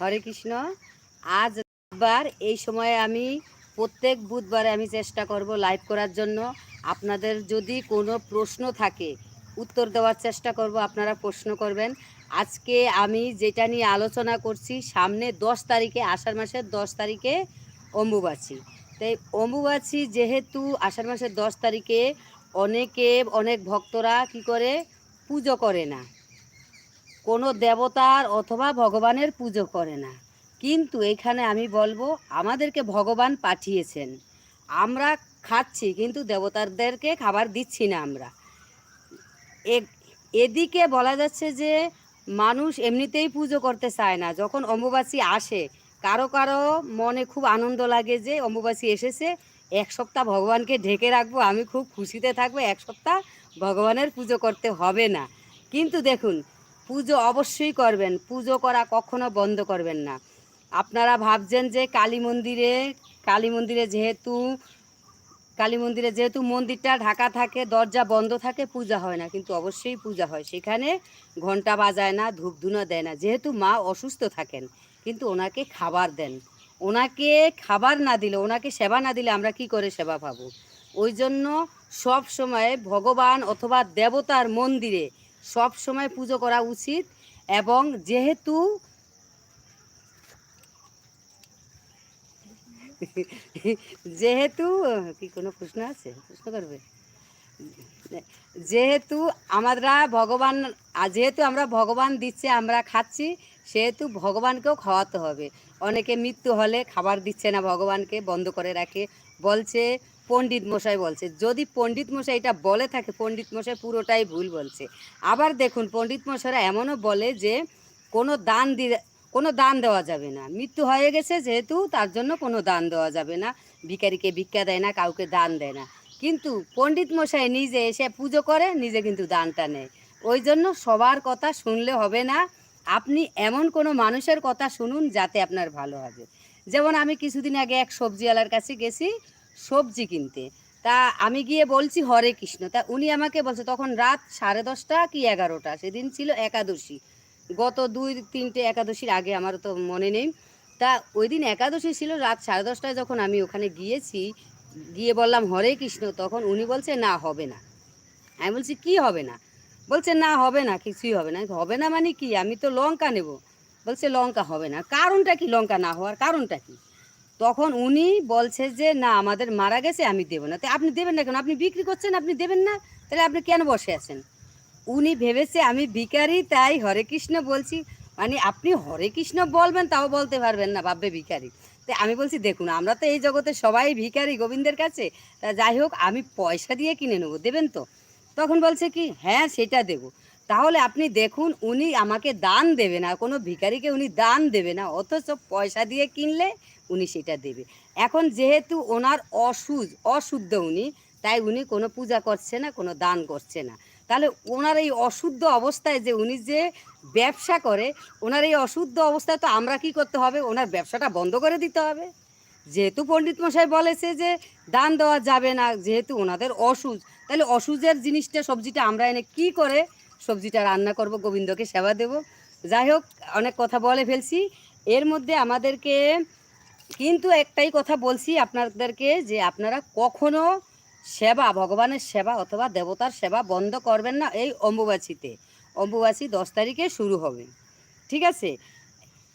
হরে কৃষ্ণ। আজ বুধবার, এই সময়ে আমি প্রত্যেক বুধবারে আমি চেষ্টা করব লাইভ করার জন্য। আপনাদের যদি কোনো প্রশ্ন থাকে, উত্তর দেওয়ার চেষ্টা করব, আপনারা প্রশ্ন করবেন। আজকে আমি যেটা নিয়ে আলোচনা করছি, সামনে দশ তারিখে, আষাঢ় মাসের দশ তারিখে অম্বুবাচী। তাই অম্বুবাচী যেহেতু আষাঢ় মাসের দশ তারিখে অনেকে, অনেক ভক্তরা কি করে? পুজো করে না। কোনো দেবতার অথবা ভগবানের পুজো করে না। কিন্তু এখানে আমি বলব, আমাদেরকে ভগবান পাঠিয়েছেন। আমরা খাচ্ছি, কিন্তু দেবতাদেরকে খাবার দিচ্ছি না আমরা। এদিকে বলা যাচ্ছে যে, মানুষ এমনিতেই পুজো করতে চায় না। যখন অম্বুবাসী আসে, কারও কারও মনে খুব আনন্দ লাগে যে অম্বুবাসী এসেছে, এক সপ্তাহ ভগবানকে ঢেকে রাখব, আমি খুব খুশিতে থাকব, এক সপ্তাহ ভগবানের পুজো করতে হবে না। কিন্তু দেখুন পুজো অবশ্যই করবেন। পুজো করা কখনো বন্ধ করবেন না। আপনারা ভাবছেন যে কালী মন্দিরে কালী মন্দিরে যেহেতু, কালী মন্দিরে যেহেতু মন্দিরটা ঢাকা থাকে, দরজা বন্ধ থাকে, পূজা হয় না। কিন্তু অবশ্যই পূজা হয়। সেখানে ঘণ্টা বাজায় না ধূপ ধুনো দেয় না। যেহেতু মা অসুস্থ থাকেন, কিন্তু ওনাকে খাবার দেন। ওনাকে খাবার না দিলে, ওনাকে সেবা না দিলে আমরা কি করে সেবা পাবো? ওই জন্য সব সময় ভগবান অথবা দেবতার মন্দিরে সব সময় পুজো করা উচিত এবং যেহেতু যেহেতু, কি কোনো প্রশ্ন আছে? প্রশ্ন করবে? যেহেতু আমরা ভগবান যেহেতু আমরা ভগবান দিচ্ছে, আমরা খাচ্ছি, সেহেতু ভগবানকেও খাওয়াতে হবে। অনেকে মৃত্যু হলে খাবার দিচ্ছে না ভগবানকে, বন্ধ করে রাখে। বলছে পণ্ডিত মশাই বলছে। যদি পণ্ডিত মশাই এটা বলে থাকে, পণ্ডিত মশাই পুরোটাই ভুল বলছে। আবার দেখুন, পণ্ডিত মশাইরা এমনও বলে যে, কোনো দান দিয়ে কোনো দান দেওয়া যাবে না। মৃত্যু হয়ে গেছে যেহেতু, তার জন্য কোনো দান দেওয়া যাবে না। ভিখারিকে ভিক্ষা দেয় না, কাউকে দান দেয় না। কিন্তু পণ্ডিত মশাই নিজে এসে পুজো করে, নিজে কিন্তু দানটা নেয়। ওই জন্য সবার কথা শুনলে হবে না। আপনি এমন কোনো মানুষের কথা শুনুন, যাতে আপনার ভালো হবে। যেমন আমি কিছুদিন আগে এক সবজিওয়ালার কাছে গেছি সবজি কিনতে। তা আমি গিয়ে বলছি, হরে কৃষ্ণ। তা উনি আমাকে বলছে, তখন রাত সাড়ে দশটা কি এগারোটা? সেদিন ছিল একাদশী। গত দুই, তিনটে একাদশীর আগে, আমার তো মনে নেই। তা ওই দিন একাদশী ছিল, রাত সাড়ে দশটায় যখন আমি ওখানে গিয়েছি, গিয়ে বললাম, হরে কৃষ্ণ। তখন উনি বলছে, না, হবে না। আমি বলছি, কি হবে না? বলছে, না, হবে না, কিছুই হবে না। হবে না মানে কি? আমি তো লঙ্কা নেব। বলছে, লঙ্কা হবে না। কারণটা কি লঙ্কা না হওয়ার? কারণটা কি? তখন উনি বলছে যে, না, আমাদের মারা গেছে, আমি দেবো না। তো আপনি দেবেন না কেন? আপনি বিক্রি করছেন, আপনি দেবেন না? তাহলে আপনি কেন বসে আছেন? উনি ভেবেছে, আমি ভিখারি, তাই হরে কৃষ্ণ বলছি। মানে আপনি হরে কৃষ্ণ বলবেন, তাও বলতে পারবেন না, ভাববে ভিখারি। তাই আমি বলছি, দেখুন, আমরা তো এই জগতে সবাই ভিখারি গোবিন্দের কাছে। তা যাই হোক, আমি পয়সা দিয়ে কিনে নেব, দেবেন তো? তখন বলছে কি হ্যাঁ সেটা দেব। তাহলে আপনি দেখুন, উনি আমাকে দান দেবে না, কোনো ভিখারিকে উনি দান দেবে না, অথচ পয়সা দিয়ে কিনলে উনি সেটা দেবে। এখন যেহেতু ওনার অসুজ, অশুদ্ধ উনি, তাই উনি কোনো পূজা করছে না, কোনো দান করছে না। তাহলে ওনার এই অশুদ্ধ অবস্থায় যে উনি যে ব্যবসা করে, ওনার এই অশুদ্ধ অবস্থায় তো আমরা কি করতে হবে? ওনার ব্যবসাটা বন্ধ করে দিতে হবে। যেহেতু পণ্ডিত মশাই বলেছে যে দান দেওয়া যাবে না, যেহেতু ওনাদের অসুজ, তাহলে অসুজের জিনিসটা, সবজিটা আমরা এনে কি করে সবজিটা রান্না করব, গোবিন্দকে সেবা দেব। যাই হোক, অনেক কথা বলে ফেলছি। এর মধ্যে আমাদেরকে কিন্তু একটাই কথা বলছি আপনাদেরকে, যে আপনারা কখনো সেবা, ভগবানের সেবা অথবা দেবতার সেবা বন্ধ করবেন না এই অম্বুবাচীতে। অম্বুবাচী দশ তারিখে শুরু হবে। ঠিক আছে?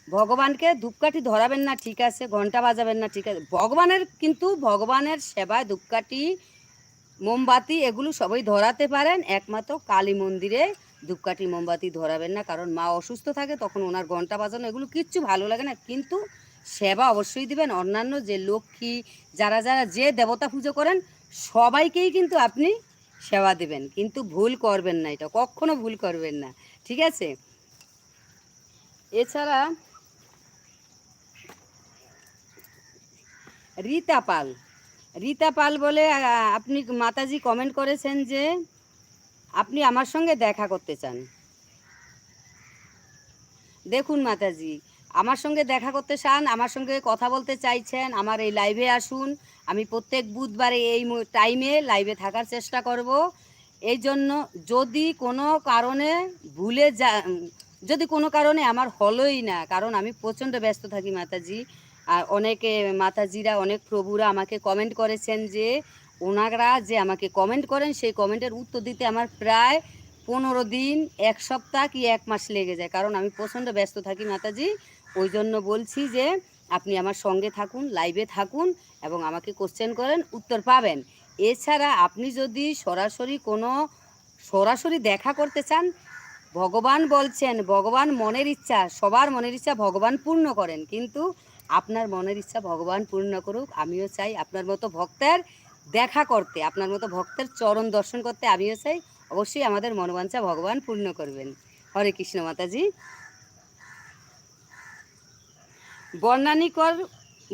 ভগবানকে ধূপকাঠি ধরাবেন না, ঠিক আছে? ঘণ্টা বাজাবেন না, ঠিক আছে? ভগবানের কিন্তু, ভগবানের সেবায় ধূপকাঠি মোমবাতি এগুলো সবই ধরাতে পারেন। একমাত্র কালী মন্দিরে ধূপকাঠি মোমবাতি ধরাবেন না, কারণ মা অসুস্থ থাকে তখন ওনার ঘণ্টা বাজানো এগুলো কিচ্ছু ভালো লাগে না। কিন্তু সেবা অবশ্যই দিবেন। অন্যান্য যে লক্ষ্মী, যারা যারা যে দেবতা পুজো করেন, সবাইকেই কিন্তু আপনি সেবা দেবেন। কিন্তু ভুল করবেন না এটা, কখনো ভুল করবেন না। ঠিক আছে? এছাড়া রীতা পাল রীতা পাল বলে আপনি মাতাজি কমেন্ট করেছেন যে, আপনি আমার সঙ্গে দেখা করতে চান। দেখুন মাতাজি, আমার সঙ্গে দেখা করতে চান, আমার সঙ্গে কথা বলতে চাইছেন, আমার এই লাইভে আসুন। আমি প্রত্যেক বুধবারে এই টাইমে লাইভে থাকার চেষ্টা করব। এই জন্য যদি কোনো কারণে ভুলে যা, যদি কোনো কারণে আমার হলোই না, কারণ আমি প্রচণ্ড ব্যস্ত থাকি মাতাজি আর অনেকে মাতাজিরা, অনেক প্রভুরা আমাকে কমেন্ট করেছেন যে, ওনারা যে আমাকে কমেন্ট করেন, সেই কমেন্টের উত্তর দিতে আমার প্রায় পনেরো দিন, এক সপ্তাহ কি এক মাস লেগে যায়। কারণ আমি প্রচণ্ড ব্যস্ত থাকি মাতাজি। ওই জন্য বলছি যে, আপনি আমার সঙ্গে থাকুন লাইভে থাকুন এবং আমাকে কোশ্চেন করেন, উত্তর পাবেন। এছাড়া আপনি যদি সরাসরি কোনো, সরাসরি দেখা করতে চান, ভগবান বলছেন, ভগবান মনের ইচ্ছা, সবার মনের ইচ্ছা ভগবান পূর্ণ করেন। কিন্তু আপনার মনের ইচ্ছা ভগবান পূর্ণ করুক, আমিও চাই আপনার মতো ভক্তের দেখা করতে, আপনার মতো ভক্তের চরণ দর্শন করতে আমিও চাই। অবশ্যই আমাদের মনোবাঞ্ছা ভগবান পূর্ণ করবেন। হরে কৃষ্ণ মাতাজি। বর্ণানিকর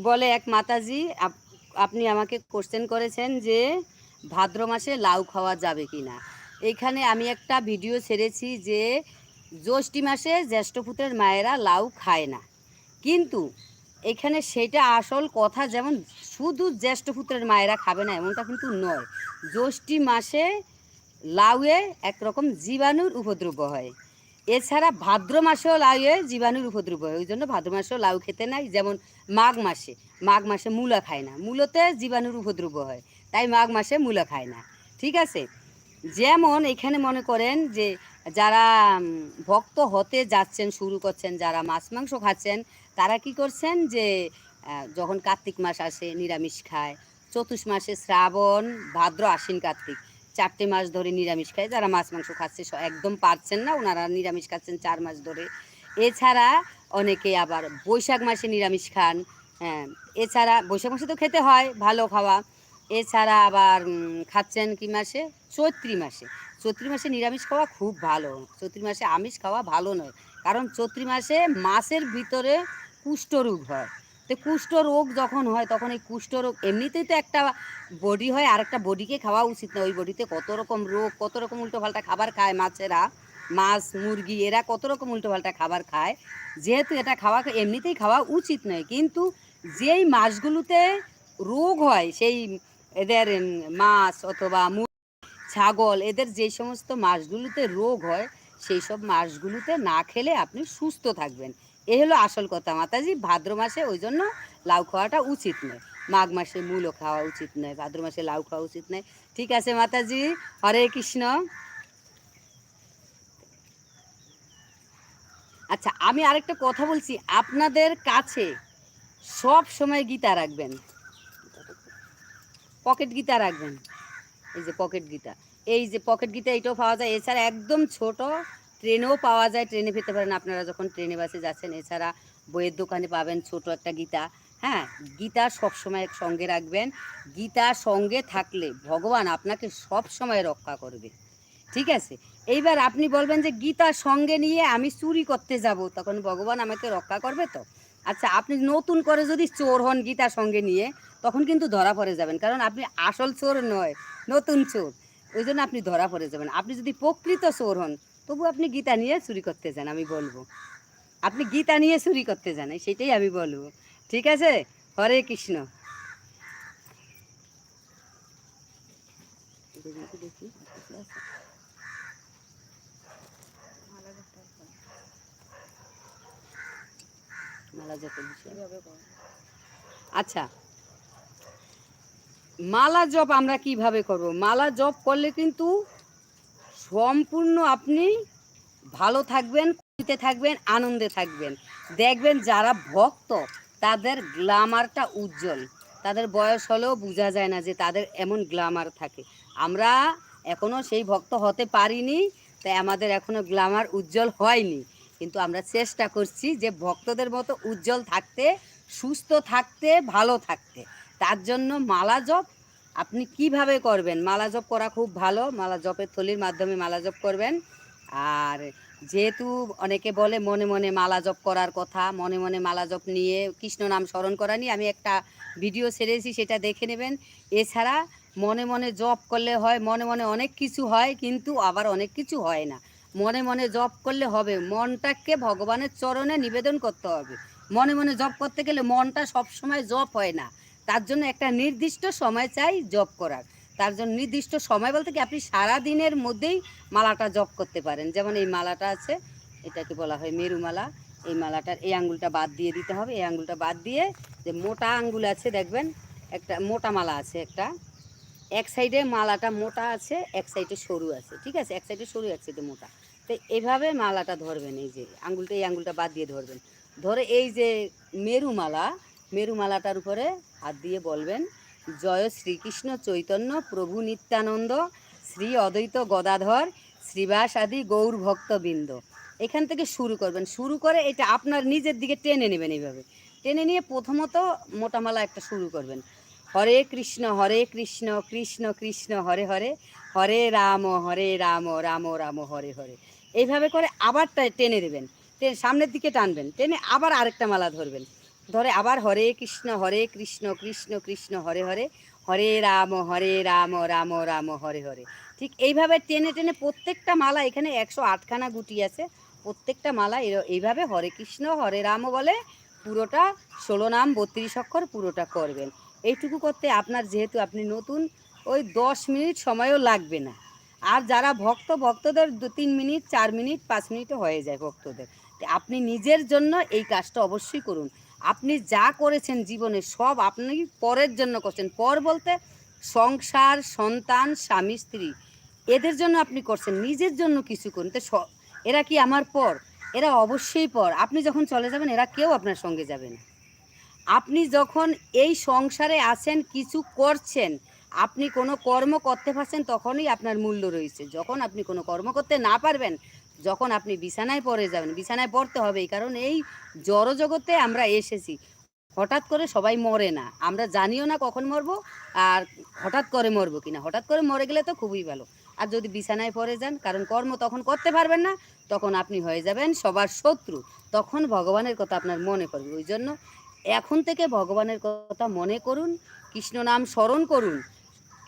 বলে এক মাতাজি, আপ- আপনি আমাকে কোশ্চেন করেছেন যে ভাদ্র মাসে লাউ খাওয়া যাবে কি না এখানে আমি একটা ভিডিও ছেড়েছি যে জ্যৈষ্ঠী মাসে জ্যেষ্ঠ পুত্রের মায়েরা লাউ খায় না। কিন্তু এখানে সেটা আসল কথা যেমন শুধু জ্যেষ্ঠ পুত্রের মায়েরা খাবে না, এমনটা কিন্তু নয়। জ্যৈষ্ঠী মাসে লাউয়ে একরকম জীবাণুর উপদ্রব হয়। এছাড়া ভাদ্র মাসেও লাউয়ে জীবাণুর উপদ্রব হয় ওই জন্য ভাদ্র মাসেও লাউ খেতে নাই, যেমন মাঘ মাসে। মাঘ মাসে মূলা খায় না, মূলতে জীবাণুর উপদ্রব হয়, তাই মাঘ মাসে মূলা খায় না। ঠিক আছে? যেমন এখানে মনে করেন যে যারা ভক্ত হতে যাচ্ছেন, শুরু করছেন, যারা মাছ, মাংস খাচ্ছেন, তারা কি করছেন যে যখন কার্তিক মাস আসে, নিরামিষ খায়। চতুর্থ মাসে শ্রাবণ, ভাদ্র, আশ্বিন, কার্তিক। চারটে মাস ধরে নিরামিষ খায়। যারা মাছ, মাংস খাচ্ছে একদম পারছেন না, ওনারা নিরামিষ খাচ্ছেন চার মাস ধরে। এছাড়া অনেকে আবার বৈশাখ মাসে নিরামিষ খান। হ্যাঁ এছাড়া বৈশাখ মাসে তো খেতে হয়, ভালো খাওয়া। এছাড়া আবার খাচ্ছেন কি মাসে? চৈত্রী মাসে। চৈত্রী মাসে নিরামিষ খাওয়া খুব ভালো। চৈত্রী মাসে আমিষ খাওয়া ভালো নয়। কারণ চৈত্রী মাসে মাসের ভিতরে কুষ্ঠরোগ হয়। তো কুষ্ঠ রোগ যখন হয়, তখন এই কুষ্ঠ রোগ এমনিতেই তো একটা বডি হয়, আর একটা বডিকে খাওয়া উচিত না ওই বডিতে কত রকম রোগ, কত রকম উল্টোপাল্টা খাবার খায় মাছেরা, মাছ, মুরগি, এরা কত রকম উল্টোপাল্টা খাবার খায়। যেহেতু এটা খাওয়া, এমনিতেই খাওয়া উচিত নয়। কিন্তু যেই মাছগুলোতে রোগ হয়, সেই এদের মাছ অথবা ছাগল, এদের যে সমস্ত মাছগুলোতে রোগ হয়, সেই সব মাছগুলোতে না খেলে আপনি সুস্থ থাকবেন। এ হলো আসল কথা মাতাজি, ভাদ্র মাসে ওই জন্য লাউ খাওয়াটা উচিত নয়। মাঘ মাসে মূলো খাওয়া উচিত নয়, ভাদ্র মাসে লাউ খাওয়া উচিত নয়। ঠিক আছে মাতাজি, হরে কৃষ্ণ। আচ্ছা আমি আরেকটা কথা বলছি, আপনাদের কাছে সব সময় গীতা রাখবেন? পকেট গীতা রাখবেন? এই যে পকেট গীতা এই যে পকেট গীতা এটাও পাওয়া যায়। এছাড়া একদম ছোট ট্রেনেও পাওয়া যায়। ট্রেনে পেতে পারেন আপনারা যখন ট্রেনে বাসে যাচ্ছেন। এছাড়া বইয়ের দোকানে পাবেন ছোট একটা গীতা হ্যাঁ গীতা সবসময় সঙ্গে রাখবেন। গীতা সঙ্গে থাকলে ভগবান আপনাকে সব সময় রক্ষা করবে। ঠিক আছে? এইবার আপনি বলবেন যে গীতা সঙ্গে নিয়ে আমি চুরি করতে যাব, তখন ভগবান আমাকে রক্ষা করবে তো? আচ্ছা আপনি নতুন করে যদি চোর হন গীতা সঙ্গে নিয়ে তখন কিন্তু ধরা পড়ে যাবেন। কারণ আপনি আসল চোর নয়, নতুন চোর। ওই জন্য আপনি ধরা পড়ে যাবেন। আপনি যদি প্রকৃত চোর হন, তবু আপনি গীতা নিয়ে চুরি করতে যান, আমি বলব। আপনি গীতা নিয়ে চুরি করতে যান সেটাই আমি বলব। ঠিক আছে? হরে কৃষ্ণ। আচ্ছা। মালা জপ আমরা কীভাবে করব? মালা জপ করলে কিন্তু সম্পূর্ণ আপনি ভালো থাকবেন, খুশিতে থাকবেন, আনন্দে থাকবেন। দেখবেন যারা ভক্ত, তাদের গ্লামারটা উজ্জ্বল। তাদের বয়স হলেও বোঝা যায় না যে তাদের এমন গ্লামার থাকে। আমরা এখনও সেই ভক্ত হতে পারিনি, তাই আমাদের এখনও গ্লামার উজ্জ্বল হয়নি। কিন্তু আমরা চেষ্টা করছি যে ভক্তদের মতো উজ্জ্বল থাকতে, সুস্থ থাকতে, ভালো থাকতে। তার জন্য মালা জপ আপনি কীভাবে করবেন? মালা জপ করা খুব ভালো। মালা জপের থলির মাধ্যমে মালা জপ করবেন। আর যেহেতু অনেকে বলে মনে মনে মালা জপ করার কথা, মনে মনে মালা জপ নিয়ে কৃষ্ণ নাম স্মরণ করা নিয়ে আমি একটা ভিডিও ছেড়েছি, সেটা দেখে নেবেন। এছাড়া মনে মনে জপ করলে হয়, মনে মনে অনেক কিছু হয়, কিন্তু আবার অনেক কিছু হয় না। মনে মনে জপ করলে হবে, মনটাকে ভগবানের চরণে নিবেদন করতে হবে। মনে মনে জপ করতে গেলে মনটা সব সময় জপ হয় না। তার জন্য একটা নির্দিষ্ট সময় চাই জপ করার। তার জন্য নির্দিষ্ট সময় বলতে কি, আপনি সারা দিনের মধ্যেই মালাটা জপ করতে পারেন। যেমন এই মালাটা আছে, এটাকে বলা হয় মেরুমালা এই মালাটার এই আঙ্গুলটা বাদ দিয়ে দিতে হবে। এই আঙ্গুলটা বাদ দিয়ে যে মোটা আঙ্গুল আছে, দেখবেন, একটা মোটা মালা আছে একটা। এক সাইডে মালাটা মোটা আছে, এক সাইডে সরু আছে, ঠিক আছে? এক সাইডে সরু, এক সাইডে মোটা। তো এইভাবে মালাটা ধরবেন, এই যে আঙ্গুলটা, এই আঙ্গুলটা বাদ দিয়ে ধরবেন। ধরে এই যে মেরুমালা মেরুমালাটার উপরে হাত দিয়ে বলবেন, জয় শ্রীকৃষ্ণ চৈতন্য প্রভু নিত্যানন্দ, শ্রী অদ্বৈত গদাধর শ্রীবাস আদি গৌর ভক্তবৃন্দ। এখান থেকে শুরু করবেন। শুরু করে এটা আপনার নিজের দিকে টেনে নেবেন এইভাবে। টেনে নিয়ে প্রথমত মোটামালা একটা শুরু করবেন। হরে কৃষ্ণ হরে কৃষ্ণ কৃষ্ণ কৃষ্ণ, হরে হরে হরে রাম হরে রাম রাম রাম, হরে হরে। এইভাবে করে আবার টেনে দেবেন। সামনের দিকে টানবেন। টেনে আবার আরেকটা মালা ধরবেন। ধরে আবার হরে কৃষ্ণ হরে কৃষ্ণ কৃষ্ণ কৃষ্ণ, হরে হরে হরে রাম হরে রাম রাম রাম, হরে হরে। ঠিক এইভাবে টেনে টেনে প্রত্যেকটা মালা এখানে একশো আটখানা গুটি আছে। প্রত্যেকটা মালা এইভাবে হরে কৃষ্ণ, হরে রাম বলে পুরোটা ষোলো নাম, বত্রিশ অক্ষর পুরোটা করবেন। এইটুকু করতে আপনার যেহেতু আপনি নতুন, ওই দশ মিনিট সময়ও লাগবে না। আর যারা ভক্ত, ভক্তদের দু, তিন মিনিট, চার মিনিট, পাঁচ মিনিটও হয়ে যায় ভক্তদের। আপনি নিজের জন্য এই কাজটা অবশ্যই করুন। আপনি যা করেছেন জীবনে সব আপনি পরের জন্য করছেন। পর বলতে সংসার, সন্তান, স্বামী, স্ত্রী। এদের জন্য আপনি করছেন, নিজের জন্য কিছু করুন। তো এরা কি আমার পর? এরা অবশ্যই পর। আপনি যখন চলে যাবেন, এরা কেউ আপনার সঙ্গে যাবে না। আপনি যখন এই সংসারে আছেন, কিছু করছেন, আপনি কোনো কর্ম করতে পারছেন, তখনই আপনার মূল্য রয়েছে। যখন আপনি কোনো কর্ম করতে না পারবেন যখন আপনি বিছানায় পড়ে যাবেন, বিছানায় পড়তে হবে কারণ এই জড়জগতে আমরা এসেছি। হঠাৎ করে সবাই মরে না। আমরা জানিও না কখন মরবো আর হঠাৎ করে মরবো কিনা। হঠাৎ করে মরে গেলে তো খুবই ভালো। আর যদি বিছানায় পড়ে যান, কারণ কর্ম তখন করতে পারবেন না, তখন আপনি হয়ে যাবেন সবার শত্রু। তখন ভগবানের কথা আপনার মনে পড়বে। ওই জন্য এখন থেকে ভগবানের কথা মনে করুন, কৃষ্ণ নাম স্মরণ করুন।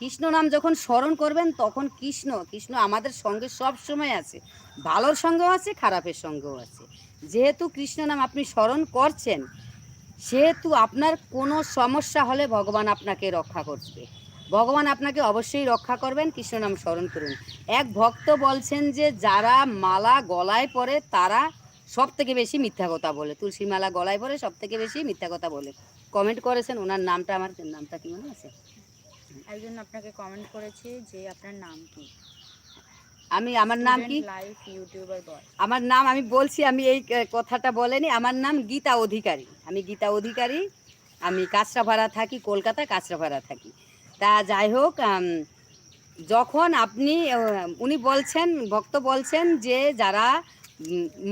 কৃষ্ণ নাম যখন স্মরণ করবেন, তখন কৃষ্ণ কৃষ্ণ আমাদের সঙ্গে সব সময় আছে। ভালোর সঙ্গেও আছে, খারাপের সঙ্গেও আছে। যেহেতু কৃষ্ণ নাম আপনি স্মরণ করছেন, সেহেতু আপনার কোনো সমস্যা হলে ভগবান আপনাকে রক্ষা করবে ভগবান আপনাকে অবশ্যই রক্ষা করবেন, কৃষ্ণ নাম স্মরণ করুন। এক ভক্ত বলছেন যে, যারা মালা গলায় পরে, তারা সব থেকে বেশি মিথ্যা কথা বলে। তুলসী মালা গলায় পরে সব থেকে বেশি মিথ্যা কথা বলে। কমেন্ট করেছেন, ওনার নামটা, আমার নামটা কি মনে আছে? একজন আপনাকে কমেন্ট করেছে যে আপনার নাম কি? আমি আমার নাম কি? লাইভ ইউটিউবার বয় আমার নাম আমি বলছি আমি এই কথাটা বলেনি। আমার নাম গীতা অধিকারী। আমি গীতা অধিকারী। আমি কাঁচরাপাড়া থাকি কলকাতা কাঁচরাপাড়া থাকি। তা যাই হোক যখন আপনি উনি বলছেন ভক্ত বলছেন যে যারা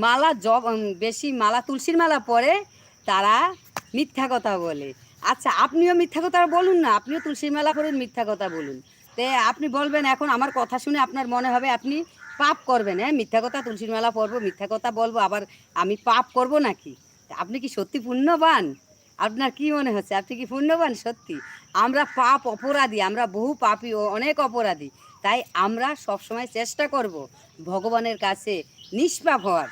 মালা জব বেশি মালা তুলসীর মালা পরে তারা মিথ্যা কথা বলে। আচ্ছা আপনিও মিথ্যা কথা বলুন না, আপনিও তুলসীর মেলা পরে মিথ্যা কথা বলুন। তে আপনি বলবেন, এখন আমার কথা শুনে আপনার মনে হবে আপনি পাপ করবেন হ্যাঁ? মিথ্যা কথা তুলসীর মেলা পড়ব, মিথ্যা কথা বলব, আবার আমি পাপ করব নাকি? আপনি কি সত্যি পুণ্যবান? আপনার কি মনে হচ্ছে? আপনি কি পুণ্যবান সত্যি? আমরা পাপ অপরাধী, আমরা বহু পাপী ও অনেক অপরাধী, তাই আমরা সব সময় চেষ্টা করব ভগবানের কাছে নিষ্পাপ হওয়ার।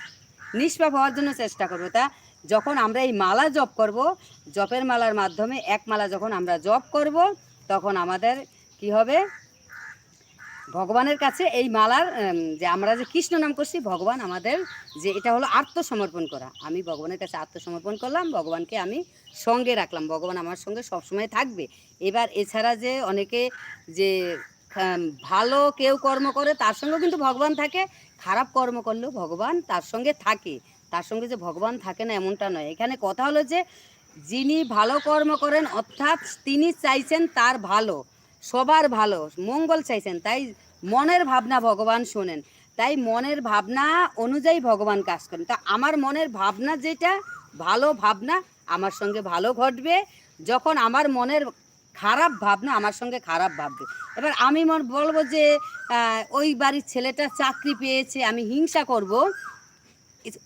নিষ্পাপ হওয়ার জন্য চেষ্টা করব। তা যখন আমরা এই মালা জপ করব, জপের মালার মাধ্যমে এক মালা যখন আমরা জপ করব, তখন আমাদের কি হবে? ভগবানের কাছে এই মালার যে আমরা যে কৃষ্ণ নাম করছি, ভগবান আমাদের যে এটা হলো আত্মসমর্পণ করা। আমি ভগবানের কাছে আত্মসমর্পণ করলাম, ভগবানকে আমি সঙ্গে রাখলাম। ভগবান আমার সঙ্গে সবসময় থাকবে। এবার এছাড়া যে অনেকে যে ভালো কেউ কর্ম করে, তার সঙ্গেও কিন্তু ভগবান থাকে। খারাপ কর্ম করলেও ভগবান তার সঙ্গে থাকে। তার সঙ্গে যে ভগবান থাকে না এমনটা নয়। এখানে কথা হলো যে, যিনি ভালো কর্ম করেন, অর্থাৎ তিনি চাইছেন তার ভালো, সবার ভালো, মঙ্গল চাইছেন, তাই মনের ভাবনা ভগবান শোনেন। তাই মনের ভাবনা অনুযায়ী ভগবান কাজ করেন। তা আমার মনের ভাবনা যেটা, ভালো ভাবনা আমার সঙ্গে ভালো ঘটবে, যখন আমার মনের খারাপ ভাবনা আমার সঙ্গে খারাপ ভাববে। এবার আমি বলব যে ওই বাড়ির ছেলেটা চাকরি পেয়েছে, আমি হিংসা করব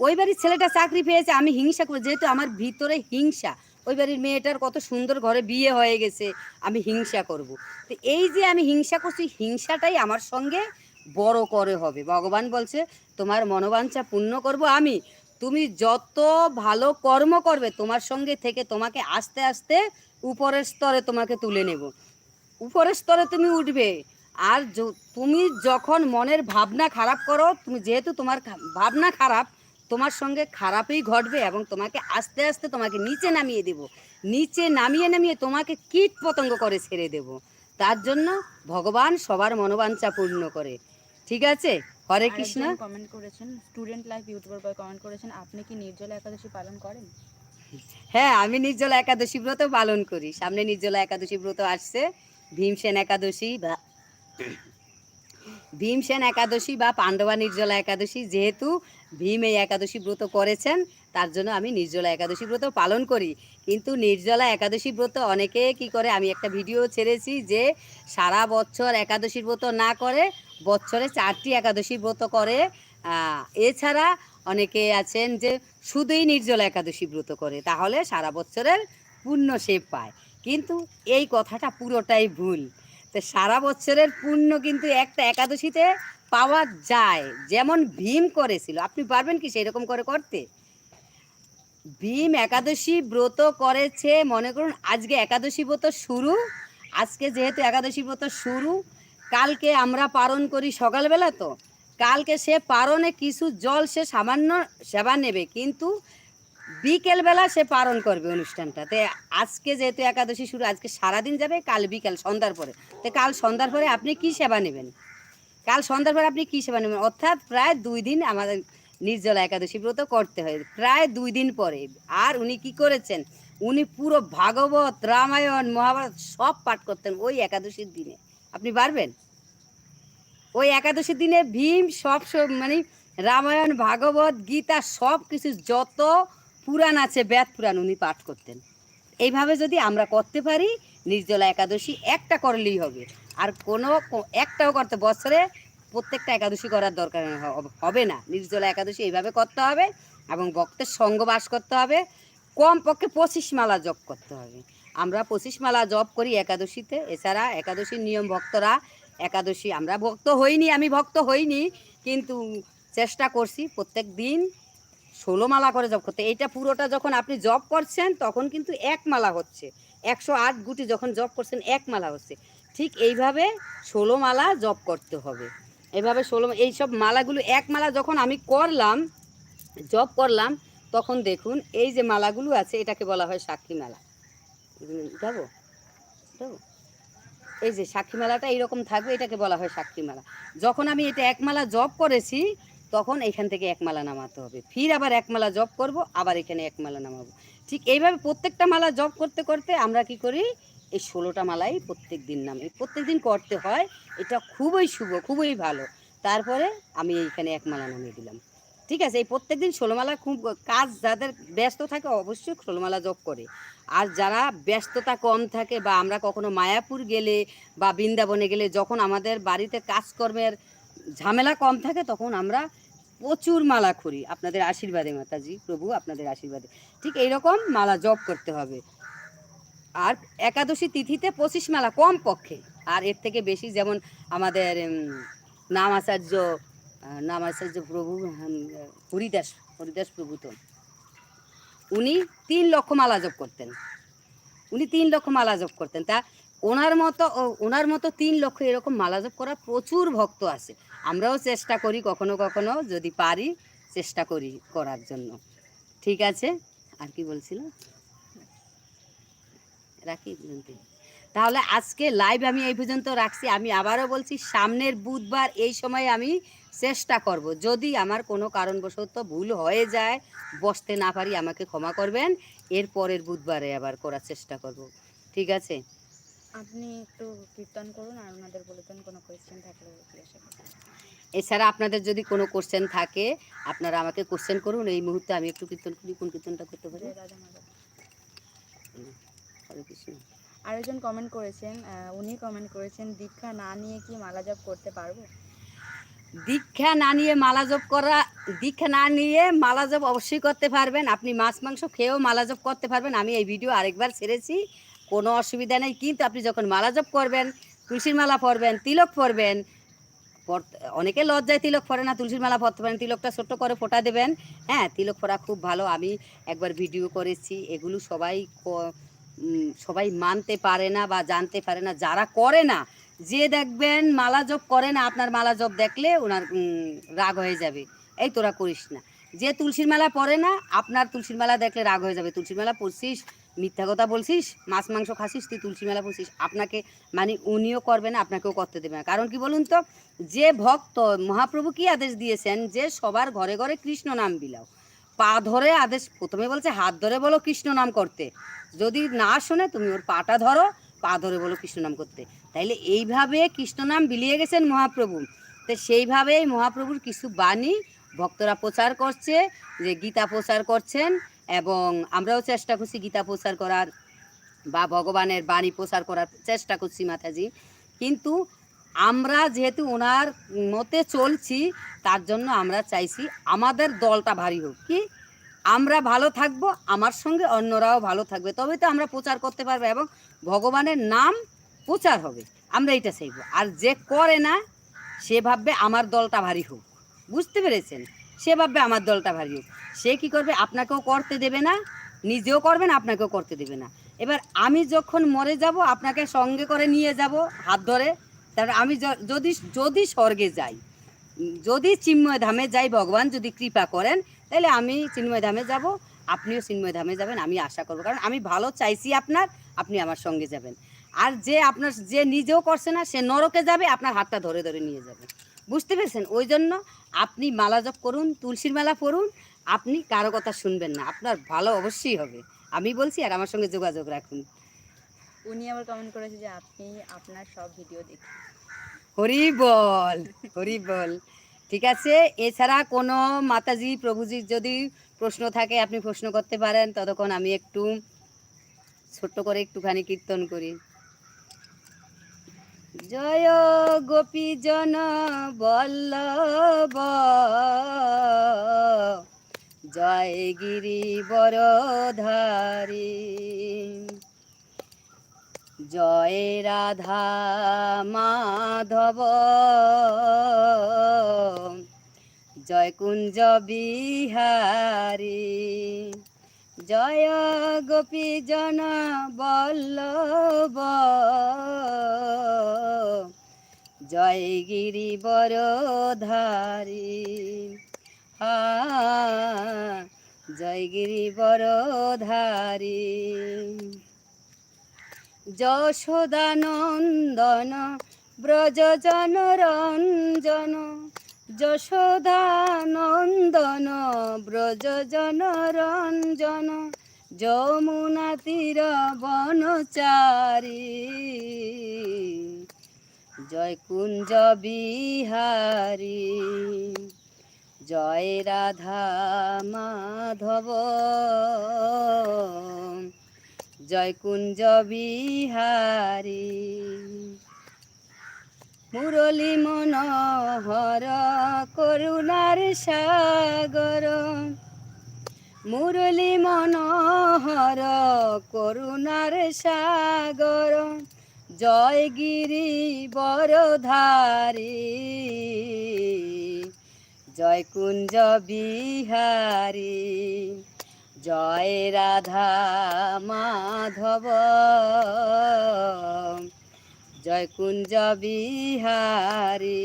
ওই বাড়ির ছেলেটা চাকরি পেয়েছে, আমি হিংসা করব যেহেতু আমার ভিতরে হিংসা। ওই বাড়ির মেয়েটার কত সুন্দর ঘরে বিয়ে হয়ে গেছে, আমি হিংসা করব। তো এই যে আমি হিংসা করছি, হিংসাটাই আমার সঙ্গে বড় করে হবে। ভগবান বলছে, তোমার মনোবাঞ্ছা পূর্ণ করব আমি। তুমি যত ভালো কর্ম করবে, তোমার সঙ্গে থেকে তোমাকে আস্তে আস্তে উপরের স্তরে তোমাকে তুলে নেব। উপরের স্তরে তুমি উঠবে। আর তুমি যখন মনের ভাবনা খারাপ করো, তুমি যেহেতু তোমার ভাবনা খারাপ তোমার সঙ্গে খারাপই ঘটবে এবং তোমাকে আস্তে আস্তে তোমাকে নিচে নামিয়ে দেব। নিচে নামিয়ে নামিয়ে তোমাকে কীট পতঙ্গ করে ছেড়ে দেব। তার জন্য ভগবান সবার মনোবাঞ্ছা পূর্ণ করে। ঠিক আছে? হরে কৃষ্ণ। কমেন্ট করেছেন student life YouTuber boy comment করেছেন আপনি কি নির্জলা একাদশী পালন করেন? হ্যাঁ আমি নির্জলা একাদশী ব্রত পালন করি। সামনে নির্জলা একাদশী ব্রত আসছে। ভীমসেন একাদশী বা ভীমসেন একাদশী বা পাণ্ডবা নির্জলা একাদশী যেহেতু ভীম এই একাদশী ব্রত করেছেন, তার জন্য আমি নির্জলা একাদশী ব্রত পালন করি। কিন্তু নির্জলা একাদশী ব্রত অনেকে কি করে, আমি একটা ভিডিও ছেড়েছি যে সারা বছর একাদশী ব্রত না করে, বছরে চারটি একাদশী ব্রত করে। এছাড়া অনেকে আছেন যে শুধুই নির্জলা একাদশী ব্রত করে, তাহলে সারা বছরের পূর্ণ সে পায়। কিন্তু এই কথাটা পুরোটাই ভুল। তো সারা বছরের পুণ্য কিন্তু একটা একাদশীতে পাওয়া যায়। যেমন ভীম করেছিল। আপনি পারবেন কি সেই রকম করে করতে? ভীম একাদশী ব্রত করেছে, মনে করুন, আজকে একাদশী ব্রত শুরু। আজকে যেহেতু একাদশী ব্রত শুরু, কালকে আমরা পালন করি সকালবেলা তো। কালকে সে পারণে কিছু জল সে সামান্য সেবা নেবে। কিন্তু বিকেলবেলা সে পালন করবে অনুষ্ঠানটা। তে আজকে যেহেতু একাদশী শুরু, আজকে সারাদিন যাবে, কাল বিকেল, সন্ধ্যার পরে। তো কাল সন্ধ্যার পরে আপনি কি সেবা নেবেন? কাল সন্ধ্যার পরে আপনি কি সেবা নেবেন? অর্থাৎ প্রায় দুই দিন আমাদের নির্জলা একাদশী ব্রত করতে হয়। প্রায় দুই দিন পরে। আর উনি কি করেছেন? উনি পুরো ভাগবত, রামায়ণ, মহাভারত সব পাঠ করতেন ওই একাদশীর দিনে। আপনি পারবেন? ওই একাদশীর দিনে ভীম সব মানে রামায়ণ, ভাগবত, গীতা সব কিছু যত পুরাণ আছে, বেদ পুরাণ উনি পাঠ করতেন। এইভাবে যদি আমরা করতে পারি, নির্জলা একাদশী একটা করলেই হবে। আর কোনো একটাও করতে, বছরে প্রত্যেকটা একাদশী করার দরকার হবে না। নির্জলা একাদশী এইভাবে করতে হবে এবং ভক্তের সঙ্গ বাস করতে হবে। কম পক্ষে পঁচিশ মালা জপ করতে হবে। আমরা পঁচিশ মালা জপ করি একাদশীতে। এছাড়া একাদশীর নিয়ম ভক্তরা, একাদশী আমরা ভক্ত হইনি, আমি ভক্ত হইনি, কিন্তু চেষ্টা করছি প্রত্যেক দিন ষোলো মালা করে জব করতে। এইটা পুরোটা যখন আপনি জব করছেন, তখন কিন্তু এক মালা হচ্ছে। একশো আট গুটি যখন জব করছেন, এক মালা হচ্ছে। ঠিক এইভাবে ষোলো মালা জব করতে হবে। এইভাবে ষোলো এইসব মালাগুলো, এক মালা যখন আমি করলাম জব করলাম, তখন দেখুন এই যে মালাগুলো আছে, এটাকে বলা হয় সাক্ষী মালা। উঠাবো উঠাবো এই যে সাক্ষী মালাটা এইরকম থাকবে, এটাকে বলা হয় সাক্ষী মালা। যখন আমি এটা এক মালা জব করেছি তখন এখান থেকে এক মালা নামাতে হবে। ফির আবার এক মালা জপ করব, আবার এখানে এক মালা নামাবো। ঠিক এইভাবে প্রত্যেকটা মালা জব করতে করতে আমরা কি করি, এই ষোলোটা মালাই প্রত্যেক দিন নামাই প্রত্যেক দিন করতে হয়, এটা খুবই শুভ, খুবই ভালো। তারপরে আমি এইখানে এক মালা নামিয়ে দিলাম। ঠিক আছে, এই প্রত্যেক দিন ষোলোমালা খুব কাজ যাদের ব্যস্ত থাকে অবশ্যই ষোলোমালা জপ করে। আর যারা ব্যস্ততা কম থাকে বা আমরা কখনো মায়াপুর গেলে বা বৃন্দাবনে গেলে যখন আমাদের বাড়িতে কাজকর্মের ঝামেলা কম থাকে, তখন আমরা প্রচুর মালা করি। আপনাদের আশীর্বাদে মাতাজি প্রভু আপনাদের আশীর্বাদে। ঠিক এইরকম মালা জপ করতে হবে। আর একাদশী তিথিতে পঁচিশ মালা কম পক্ষে আর এর থেকে বেশি যেমন আমাদের উম, নাম আচার্য নাম আচার্য প্রভু হরিদাস হরিদাস প্রভু তো। উনি তিন লক্ষ মালা জপ করতেন। উনি তিন লক্ষ মালা জপ করতেন। তা ওনার মতো ওনার মতো তিন লক্ষ এরকম মালা জপ করার প্রচুর ভক্ত আছে। আমরাও চেষ্টা করি কখনো কখনো যদি পারি চেষ্টা করি করার জন্য। ঠিক আছে? আর কি বলছিল? রাখি তাহলে আজকে লাইভ আমি এই পর্যন্ত রাখছি। আমি আবারও বলছি, সামনের বুধবার এই সময় আমি চেষ্টা করব। যদি আমার কোনো কারণবশত ভুল হয়ে যায়, বসতে না পারি, আমাকে ক্ষমা করবেন। এর পরের বুধবারে আবার করার চেষ্টা করব। ঠিক আছে? আপনি একটু কীর্তন করুন আর ওনাদের বলে দেন কোনো কোয়েশ্চেন থাকলে জিজ্ঞাসা করুন। এছাড়া আপনাদের যদি কোনো কোশ্চেন থাকে আপনারা আমাকে কোশ্চেন করুন। এই মুহূর্তে আমি একটু কীর্তন করি কোন কীর্তনটা করতে পারি? হরে আরেকজন কমেন্ট করেছেন উনি কমেন্ট করেছেন দীক্ষা না নিয়ে কি মালা জপ করতে পারব? দীক্ষা না নিয়ে মালা জপ করা দীক্ষা না নিয়ে মালা জপ অবশ্যই করতে পারবেন। আপনি মাছ মাংস খেয়েও মালা জপ করতে পারবেন। আমি এই ভিডিও আরেকবার ছেড়েছি। কোনো অসুবিধা নেই। কিন্তু আপনি যখন মালা জপ করবেন, তুলসীর মালা পরবেন, তিলক পরবেন, পর- অনেকে লজ্জায় তিলক পরে না, তুলসীর মালা পরতে পারেন। তিলকটা ছোট্ট করে ফোটা দেবেন। হ্যাঁ তিলক পরা খুব ভালো। আমি একবার ভিডিও করেছি। এগুলো সবাই সবাই মানতে পারে না বা জানতে পারে না। যারা করে না, যে দেখবেন মালা জপ করে না, আপনার মালা জপ দেখলে ওনার রাগ হয়ে যাবে। এই তোরা করিস না। যে তুলসীর মালা পরে না, আপনার তুলসীর মালা দেখলে রাগ হয়ে যাবে। তুলসীর মালা পরছিস মিথ্যা কথা বলছিস, মাছ, মাংস খাসিস, তুই তুলসী মেলা পরছিস আপনাকে মানে উনিও করবে না, আপনাকেও করতে দেবে না। কারণ কি বলুন তো, যে ভক্ত মহাপ্রভু কি আদেশ দিয়েছেন যে সবার ঘরে ঘরে কৃষ্ণ নাম বিলাও? পা ধরে আদেশ, প্রথমে বলছে হাত ধরে বলো কৃষ্ণ নাম করতে। যদি না শোনে তুমি ওর পাটা ধরো, পা ধরে বলো কৃষ্ণ নাম করতে। তাইলে এইভাবে কৃষ্ণ নাম বিলিয়ে গেছেন মহাপ্রভু। তো সেইভাবেই মহাপ্রভুর কিছু বাণী ভক্তরা প্রচার করছে, যে গীতা প্রচার করছেন এবং আমরাও চেষ্টা করছি গীতা প্রচার করার বা ভগবানের বাণী প্রচার করার চেষ্টা করছি মাতাজি। কিন্তু আমরা যেহেতু ওনার মতে চলছি, তার জন্য আমরা চাইছি আমাদের দলটা ভারী হোক। কি? আমরা ভালো থাকব, আমার সঙ্গে অন্যরাও ভালো থাকবে। তবে তো আমরা প্রচার করতে পারব এবং ভগবানের নাম প্রচার হবে। আমরা এটা চাইব। আর যে করে না, সে ভাববে আমার দলটা ভারী হোক। বুঝতে পেরেছেন? সে ভাববে আমার দলটা ভারী সে কি করবে? আপনাকেও করতে দেবে না, নিজেও করবেন আপনাকেও করতে দেবে না। এবার আমি যখন মরে যাব, আপনাকে সঙ্গে করে নিয়ে যাব হাত ধরে। তারপর আমি যদি যদি স্বর্গে যাই, যদি চিন্ময় ধামে যাই, ভগবান যদি কৃপা করেন, তাহলে আমি চিন্ময় ধামে যাব, আপনিও চিন্ময় ধামে যাবেন, আমি আশা করব। কারণ আমি ভালো চাইছি আপনার, আপনি আমার সঙ্গে যাবেন। আর যে আপনার, যে নিজেও করছে না, সে নরকে যাবে, আপনার হাতটা ধরে ধরে নিয়ে যাবে। বুঝতে পেরেছেন? ওই জন্য আপনি মালা জপ করুন তুলসীর মেলা পড়ুন আপনি কারও কথা শুনবেন না। আপনার ভালো অবশ্যই হবে। আমি বলছি আর আমার সঙ্গে যোগাযোগ রাখুন। উনি আবার কমেন্ট করেছে যে আপনি আপনার সব ভিডিও দেখি হরি বল হরি বল। ঠিক আছে? এছাড়া কোনো মাতাজি প্রভুজির যদি প্রশ্ন থাকে আপনি প্রশ্ন করতে পারেন। ততক্ষণ আমি একটু ছোট্ট করে একটুখানি কীর্তন করি। জয় গোপী জন বল্লভ। জয় গিরি বরধারী। জয় রাধা মাধব। জয় কুঞ্জ বিহারী। জয় গোপী জন বল্লভ। জয় গিরি বরধারী। হা জয় গিরি বরধারী। যশোদানন্দন ব্রজজন রঞ্জন। যশোদানন্দন ব্রজজন রঞ্জন যমুনা তীর বনচারী। জয় কুঞ্জ বিহারী। জয় রাধা মাধব। জয় কুঞ্জ বিহারী। মুরলী মনোহর করুণার সাগর। মুরলী মনোহর করুণার সাগর। জয় গিরি বরধারী। জয় কুঞ্জ বিহারী। জয় রাধা মাধব। জয় কুঞ্জ বিহারী।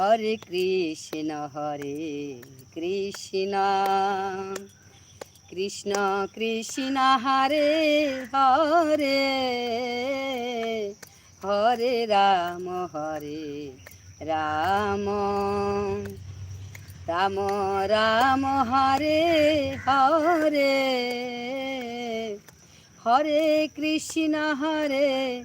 হরে কৃষ্ণ হরে কৃষ্ণ। কৃষ্ণ কৃষ্ণ, হরে হরে। হরে রাম হরে রাম। রাম রাম, হরে হরে। হরে কৃষ্ণ, হরে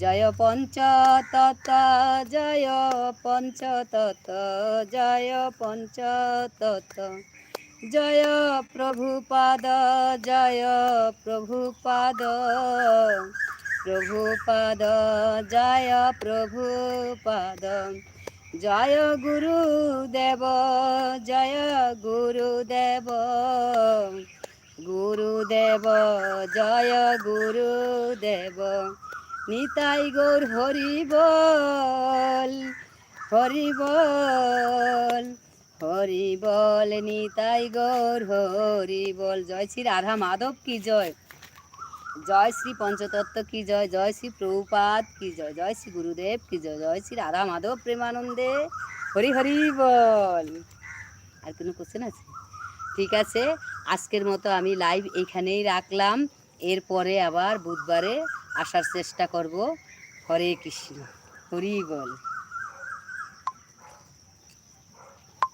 জয় পঞ্চতত জয় পঞ্চতত জয় পঞ্চতত জয় প্রভুপাদ জয় প্রভুপাদ। প্রভুপাদ, জয় প্রভুপাদ। জয় গুরুদেব জয় গুরুদেব। গুরুদেব, জয় গুরুদেব। নিতাই গৌর হরি বল হরি বল হরি বল, নিতাই গৌর হরি বল। জয় শ্রী রাধা মাধব কি জয়? জয় শ্রী পঞ্চতত্ত্ব কি জয়? জয় শ্রী প্রভুপাদ কি জয়? জয় শ্রী গুরুদেব কি জয়? জয় শ্রী রাধা মাধব প্রেমানন্দে। হরি হরি বল। আর কোনো কোশ্চেন আছে? ঠিক আছে, আজকের মতো আমি লাইভ এইখানেই রাখলাম। এরপরে আবার বুধবারে আসার চেষ্টা করব। হরে কৃষ্ণ। হরি বল।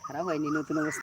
খারাপ হয়নি নতুন অবস্থা।